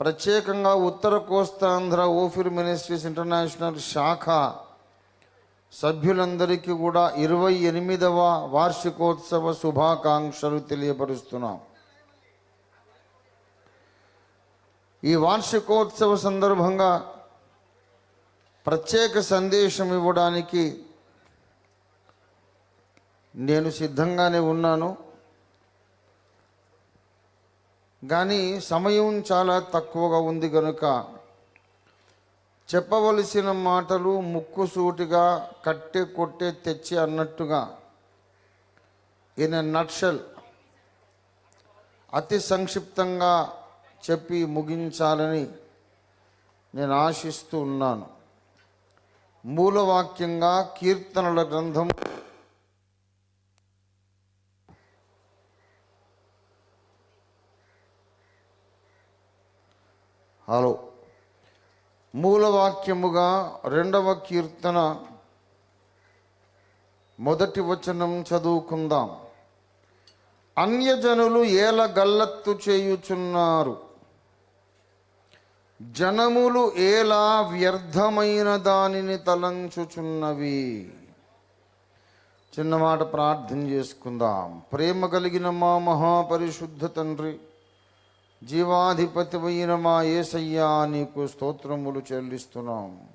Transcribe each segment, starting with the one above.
ప్రత్యేకంగా ఉత్తర Kostandhra Ophir ministries international శాఖ సభ్యులందరికీ కూడా ఇరవై ఎనిమిదవ వార్షికోత్సవ శుభాకాంక్షలు తెలియపరుస్తున్నాం. ఈ వార్షికోత్సవ సందర్భంగా ప్రత్యేక సందేశం ఇవ్వడానికి నేను సిద్ధంగానే ఉన్నాను. కానీ సమయం చాలా తక్కువగా ఉంది కనుక చెప్పవలసిన మాటలు ముక్కుసూటిగా కట్టే కొట్టే తెచ్చి అన్నట్టుగా ఇన్ నట్షల్ అతి సంక్షిప్తంగా చెప్పి ముగించాలని నేను ఆశిస్తూ ఉన్నాను. మూలవాక్యంగా కీర్తనల గ్రంథం హలో. మూలవాక్యముగా రెండవ కీర్తన మొదటి వచనం చదువుకుందాం. అన్యజనులు ఏల గల్లత్తు చేయుచున్నారు. జనములు ఏలా వ్యర్థమైన దానిని తలంచుచున్నవి. చిన్న మాట ప్రార్థన చేసుకుందాం. ప్రేమ కలిగిన మా మహాపరిశుద్ధ తండ్రి జీవాధిపతివైన మా ఏసయ్యా నీకు స్తోత్రములు చెల్లిస్తున్నాం.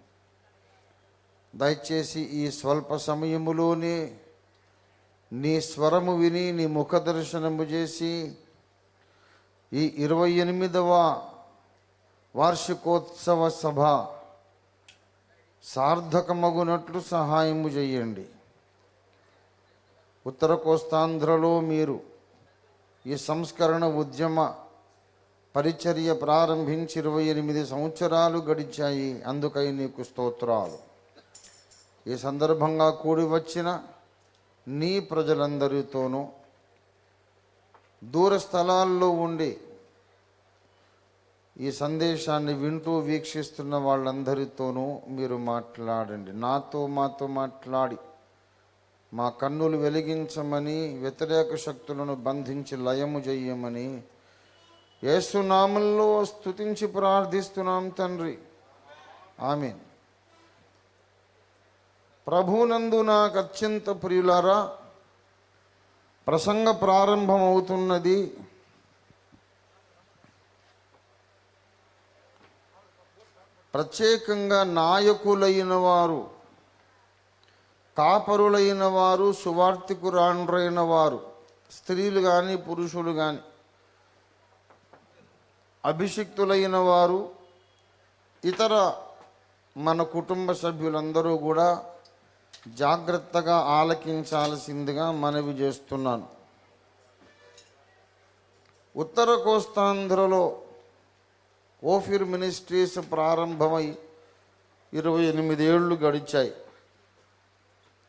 దయచేసి ఈ స్వల్ప సమయములోనే నీ స్వరము విని నీ ముఖ దర్శనము చేసి ఈ ఇరవై ఎనిమిదవ వార్షికోత్సవ సభ సార్థకమగునట్లు సహాయము చేయండి. ఉత్తర కోస్తాంధ్రలో మీరు ఈ సంస్కరణ ఉద్యమ పరిచర్య ప్రారంభించి ఇరవై ఎనిమిది సంవత్సరాలు గడిచాయి. అందుకై నీకు స్తోత్రాలు. ఈ సందర్భంగా కూడి వచ్చిన నీ ప్రజలందరితోనూ దూర స్థలాల్లో ఉండి ఈ సందేశాన్ని వింటూ వీక్షిస్తున్న వాళ్ళందరితోనూ మీరు మాట్లాడండి. నాతో మాతో మాట్లాడి మా కన్నులు వెలిగించమని వ్యతిరేక శక్తులను బంధించి లయము చెయ్యమని యేసునామంలో స్తుతించి ప్రార్థిస్తున్నాం తండ్రి. ఆమెన్. ప్రభునందు నాకు అత్యంత ప్రియులారా ప్రసంగ ప్రారంభమవుతున్నది. ప్రత్యేకంగా నాయకులైన వారు కాపరులైన వారు సువార్తికురాండ్రైన వారు స్త్రీలు కానీ పురుషులు కానీ అభిషిక్తులైన వారు ఇతర మన కుటుంబ సభ్యులందరూ కూడా జాగ్రత్తగా ఆలకించాల్సిందిగా మనవి చేస్తున్నాను. ఉత్తర కోస్తాంధ్రలో ఓఫిర్ మినిస్ట్రీస్ ప్రారంభమై ఇరవై ఎనిమిదేళ్ళు గడిచాయి.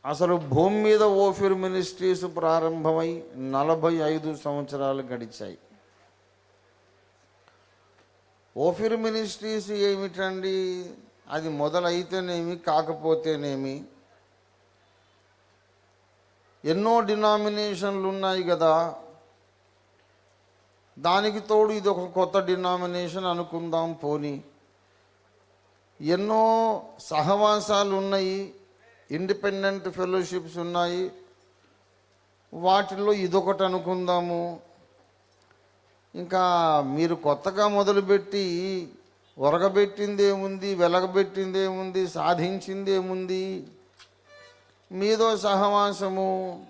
అసలు భూమి మీద ఓఫిర్ మినిస్ట్రీస్ ప్రారంభమై నలభై ఐదు సంవత్సరాలు గడిచాయి. ఓఫిర్ మినిస్ట్రీస్ ఏమిటండి? అది మొదలైతేనేమి కాకపోతేనేమి? ఎన్నో డినామినేషన్లు ఉన్నాయి కదా దానికి తోడు ఇది ఒక కొత్త డినామినేషన్ అనుకుందాం పోని. ఎన్నో సహవాసాలు ఉన్నాయి ఇండిపెండెంట్ ఫెలోషిప్స్ ఉన్నాయి. వాటిల్లో ఇదొకటి అనుకుందాము ఇంకా మీరు కొత్తగా మొదలుపెట్టి ఉరగబెట్టిందేముంది వెలగబెట్టిందేముంది సాధించిందేముంది? సాధించింది ఏముంది మీదో సహవాసము.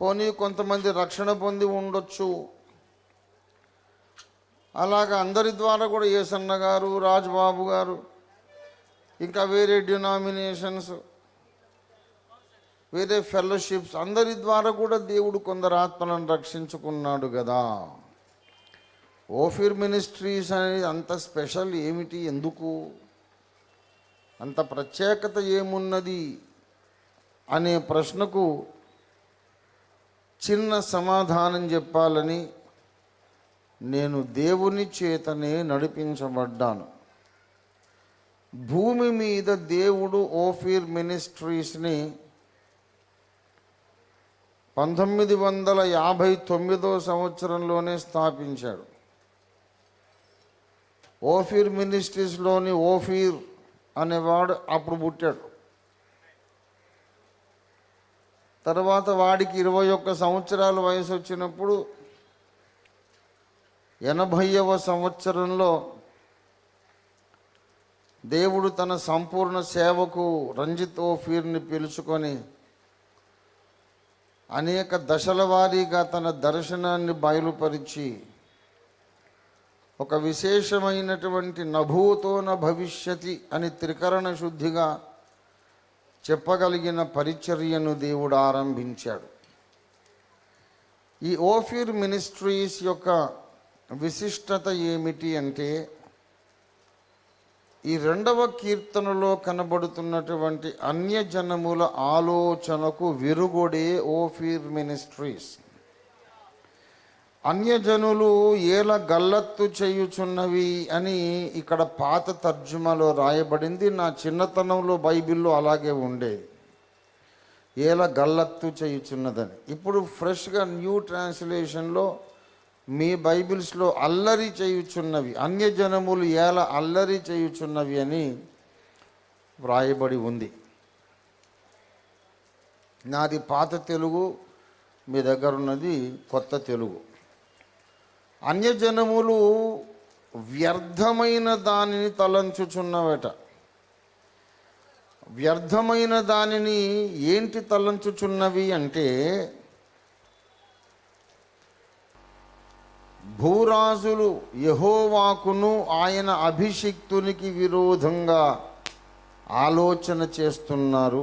పోనీ కొంతమంది రక్షణ పొంది ఉండొచ్చు. అలాగా అందరి ద్వారా కూడా ఏసన్న గారు రాజ్బాబు గారు ఇంకా వేరే డినామినేషన్స్ వేరే ఫెలోషిప్స్ అందరి ద్వారా కూడా దేవుడు కొందరు ఆత్మలను రక్షించుకున్నాడు కదా. ఓఫిర్ మినిస్ట్రీస్ అనేది అంత స్పెషల్ ఏమిటి? ఎందుకు? అంత ప్రత్యేకత ఏమున్నది? అనే ప్రశ్నకు చిన్న సమాధానం చెప్పాలని నేను దేవుని చేతనే నడిపించబడ్డాను. భూమి మీద దేవుడు ఓఫీర్ మినిస్ట్రీస్ని పంతొమ్మిది వందల యాభై తొమ్మిదో సంవత్సరంలోనే స్థాపించాడు. ఓఫీర్ మినిస్ట్రీస్లోని ఓఫీర్ అనేవాడు అప్పుడు పుట్టాడు. తర్వాత వాడికి ఇరవై ఒక్క సంవత్సరాల వయసు వచ్చినప్పుడు ఎనభైవ సంవత్సరంలో దేవుడు తన సంపూర్ణ సేవకు రంజిత్ ఓఫీర్ని పిలుచుకొని అనేక దశల వారీగా తన దర్శనాన్ని బయలుపరిచి ఒక విశేషమైనటువంటి నభూతోన భవిష్యతి అని త్రికరణ శుద్ధిగా చెప్పగలిగిన పరిచర్యను దేవుడు ఆరంభించాడు. ఈ ఓఫీర్ మినిస్ట్రీస్ యొక్క విశిష్టత ఏమిటి అంటే ఈ రెండవ కీర్తనలో కనబడుతున్నటువంటి అన్యజనముల ఆలోచనకు విరుగుడే ఓఫీర్ మినిస్ట్రీస్. అన్యజనులు ఏల గల్లత్తు చేయుచున్నవి అని ఇక్కడ పాత తర్జుమాలో రాయబడింది. నా చిన్నతనంలో బైబిల్లో అలాగే ఉండేది. ఏల గల్లత్తు చేయుచున్నదని. ఇప్పుడు ఫ్రెష్గా న్యూ ట్రాన్స్లేషన్లో మీ బైబిల్స్లో అల్లరి చేయుచున్నవి అన్యజనములు ఎలా అల్లరి చేయుచున్నవి అని వ్రాయబడి ఉంది. నాది పాత తెలుగు మీ దగ్గర ఉన్నది కొత్త తెలుగు. అన్యజనములు వ్యర్థమైన దానిని తలంచుచున్నవట. వ్యర్థమైన దానిని ఏంటి తలంచుచున్నవి అంటే భూరాజులు యహోవాకును ఆయన అభిషిక్తునికి విరోధంగా ఆలోచన చేస్తున్నారు.